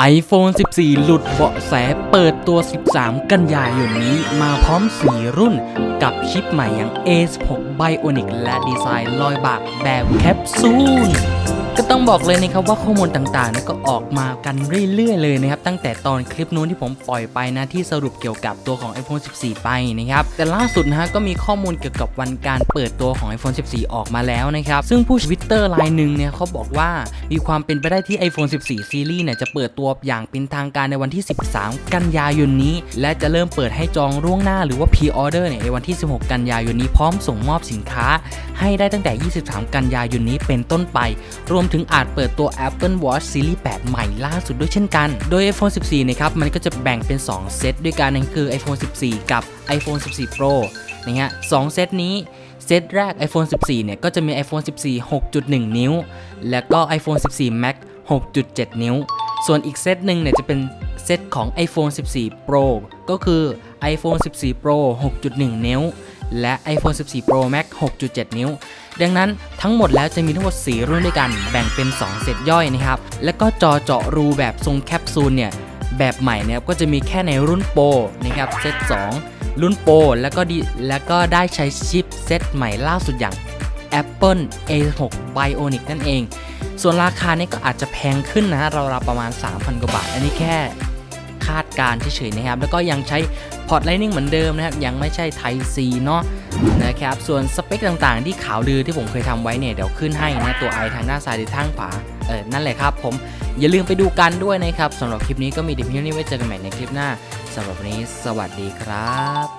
iPhone 14 หลุดเบาะแสเปิดตัว 13 กันยายนนี้มาพร้อม 4 รุ่น กับชิปใหม่อย่าง A16 Bionic และดีไซน์ลอยบากแบบแคปซูลก็ต้องบอกเลยนะครับว่าข้อมูลต่างๆนี่ยก็ออกมากันเรื่อยๆเลยนะครับ ตั้งแต่ตอนคลิปนู้นที่ผมปล่อยไปนะที่สรุปเกี่ยวกับตัวของ iPhone 14 ไปนะครับ แต่ล่าสุดนะฮะก็มีข้อมูลเกี่ยวกับวันการเปิดตัวของ iPhone 14 ออกมาแล้วนะครับ ซึ่งผู้ทวิตเตอร์รายหนึ่งเนี่ยเขาบอกว่ามีความเป็นไปได้ที่ iPhone 14ซีรีส์เนี่ยจะเปิดตัวอย่างเป็นทางการในวันที่ 13 กันยายนนี้ และจะเริ่มเปิดให้จองล่วงหน้าหรือว่า Pre-order เนี่ยในวันที่ 16 กันยายนนี้พร้อมส่งมอบสินค้า ให้ได้ตั้งแต่ 23 กันยายนนี้เป็นต้นไป รวมถึงอาจเปิดตัว Apple Watch Series 8 ใหม่ล่าสุดด้วยเช่นกัน โดย iPhone 14 นะครับ มันก็จะแบ่งเป็น 2 เซตด้วยกันนั่นคือ iPhone 14 กับ iPhone 14 Pro นะฮะสองเซตนี้เซตแรก iPhone 14 เนี่ย ก็จะมี iPhone 14 6.1 นิ้ว แล้วก็ iPhone 14 Max 6.7 นิ้ว ส่วนอีกเซตหนึ่งเนี่ยจะเป็นเซตของ iPhone 14 Pro ก็คือ iPhone 14 Pro 6.1 นิ้ว และ iPhone 14 Pro Max 6.7 นิ้ว ดังนั้นทั้งหมดแล้วจะมีทั้งหมด 4 รุ่นด้วยกัน แบ่งเป็น 2 เซตย่อยนะครับ แล้วก็จอเจาะรูแบบทรงแคปซูลเนี่ย แบบใหม่เนี่ยก็จะมีแค่ในรุ่นโปรนะครับเซต 2 รุ่นโปรแล้วก็ดีแล้วก็ได้ใช้ชิปเซตใหม่ล่าสุดอย่าง Apple A6 Bionic นั่นเอง ส่วนราคาเนี่ยก็อาจจะแพงขึ้นนะเราวๆประมาณ 3,000 กว่าบาท อันนี้แค่คาดการเฉยๆนะครับ แล้วก็ยังใช้พอร์ต Lightning เหมือนเดิมนะครับ ยังไม่ใช่ Type C เนาะนะครับ ส่วนสเปคต่างๆ ที่ข่าวลือที่ผมเคยทำไว้เนี่ย เดี๋ยวขึ้นให้นะ ตัว i ทางด้านซ้ายหรือทางขวา เออ นั่นแหละครับผม อย่าลืมไปดูกันด้วยนะครับสำหรับคลิปนี้ก็มีแต่เพียงเท่านี้ไว้เจอกันใหม่ในคลิปหน้าสำหรับวันนี้ สวัสดีครับ